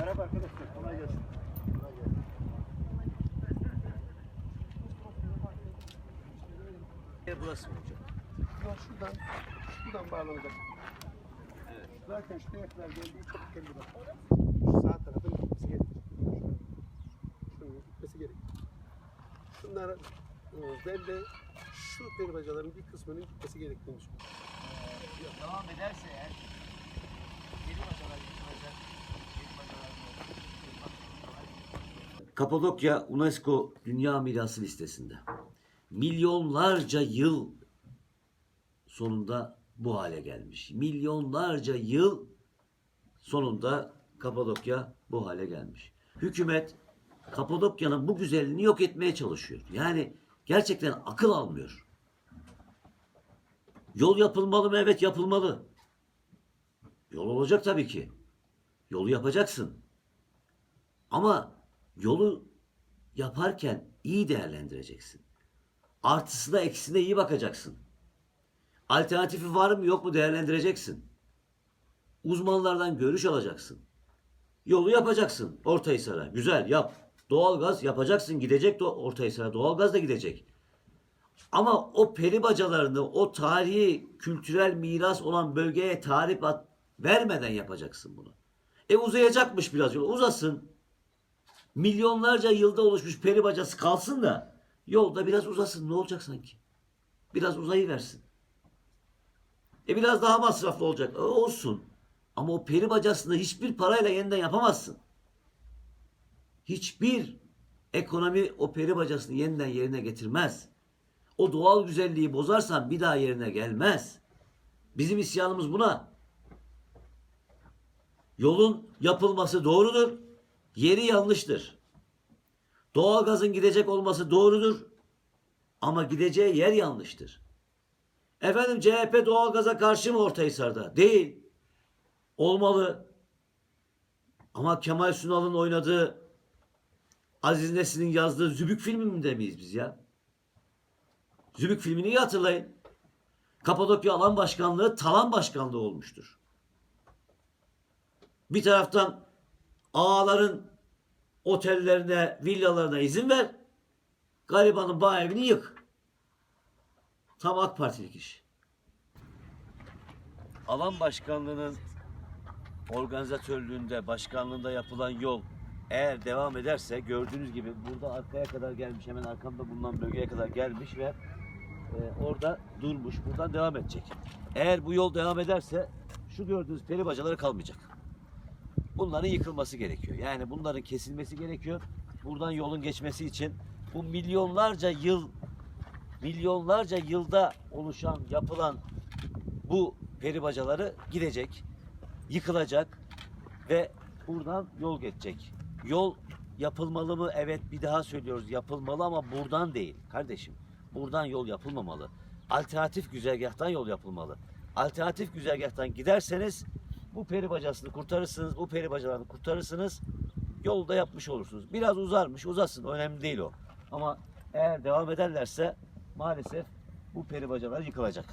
Merhaba arkadaşlar. Kolay gelsin. Kolay gelsin. Burası mı hocam? Yol şuradan, şuradan bağlanacak. Evet. Zaten şu direkler geldiği çok belli bak. Şu sağ tarafın gitmesi gerekiyor. Şunun gitmesi gerekiyor. Şunlar ben de şu bacaların bir kısmının gitmesi gerektiğini düşünüyorum. Devam ederse eğer geri bacalar yıkılacak. Geri bacalar Kapadokya UNESCO Dünya Mirası listesinde. Milyonlarca yıl sonunda bu hale gelmiş. Milyonlarca yıl sonunda Kapadokya bu hale gelmiş. Hükümet Kapadokya'nın bu güzelliğini yok etmeye çalışıyor. Yani gerçekten akıl almıyor. Yol yapılmalı mı? Evet yapılmalı. Yol olacak tabii ki. Yolu yapacaksın. Ama yolu yaparken iyi değerlendireceksin. Artısına eksisine iyi bakacaksın. Alternatifi var mı yok mu değerlendireceksin. Uzmanlardan görüş alacaksın. Yolu yapacaksın Ortahisar'a. Güzel yap. Doğalgaz yapacaksın. Gidecek de Ortahisar'a. Doğalgaz da gidecek. Ama o peri bacalarını o tarihi kültürel miras olan bölgeye tarif vermeden yapacaksın bunu. E uzayacakmış biraz yol. Uzasın. Milyonlarca yılda oluşmuş peri bacası kalsın da yolda biraz uzasın. Ne olacak sanki? Biraz uzayı versin. E biraz daha masraflı olacak. E, olsun. Ama o peri bacasını hiçbir parayla yeniden yapamazsın. Hiçbir ekonomi o peri bacasını yeniden yerine getirmez. O doğal güzelliği bozarsan bir daha yerine gelmez. Bizim isyanımız buna. Yolun yapılması doğrudur. Yeri yanlıştır. Doğalgazın gidecek olması doğrudur. Ama gideceği yer yanlıştır. Efendim CHP doğalgaza karşı mı Ortahisar'da? Değil. Olmalı. Ama Kemal Sunal'ın oynadığı Aziz Nesin'in yazdığı Zübük filminde miyiz biz ya? Zübük filmini iyi hatırlayın. Kapadokya Alan Başkanlığı talan başkanlığı olmuştur. Bir taraftan ağaların otellerine, villalarına izin ver. Garibanın bağ evini yık. Tam AK Partilik iş. Alan başkanlığının organizatörlüğünde, başkanlığında yapılan yol eğer devam ederse gördüğünüz gibi burada arkaya kadar gelmiş, hemen arkamda bulunan bölgeye kadar gelmiş ve e, orada durmuş. Buradan devam edecek. Eğer bu yol devam ederse şu gördüğünüz peri bacaları kalmayacak. Bunların yıkılması gerekiyor. Yani bunların kesilmesi gerekiyor. Buradan yolun geçmesi için bu milyonlarca yıl milyonlarca yılda oluşan, yapılan bu peri bacaları gidecek, yıkılacak ve buradan yol geçecek. Yol yapılmalı mı? Evet bir daha söylüyoruz yapılmalı ama buradan değil kardeşim. Buradan yol yapılmamalı. Alternatif güzergahtan yol yapılmalı. Alternatif güzergahtan giderseniz bu peri bacasını kurtarırsınız, bu peri bacalarını kurtarırsınız. Yolda yapmış olursunuz. Biraz uzarmış, uzasın. Önemli değil o. Ama eğer devam ederlerse maalesef bu peri bacalar yıkılacak.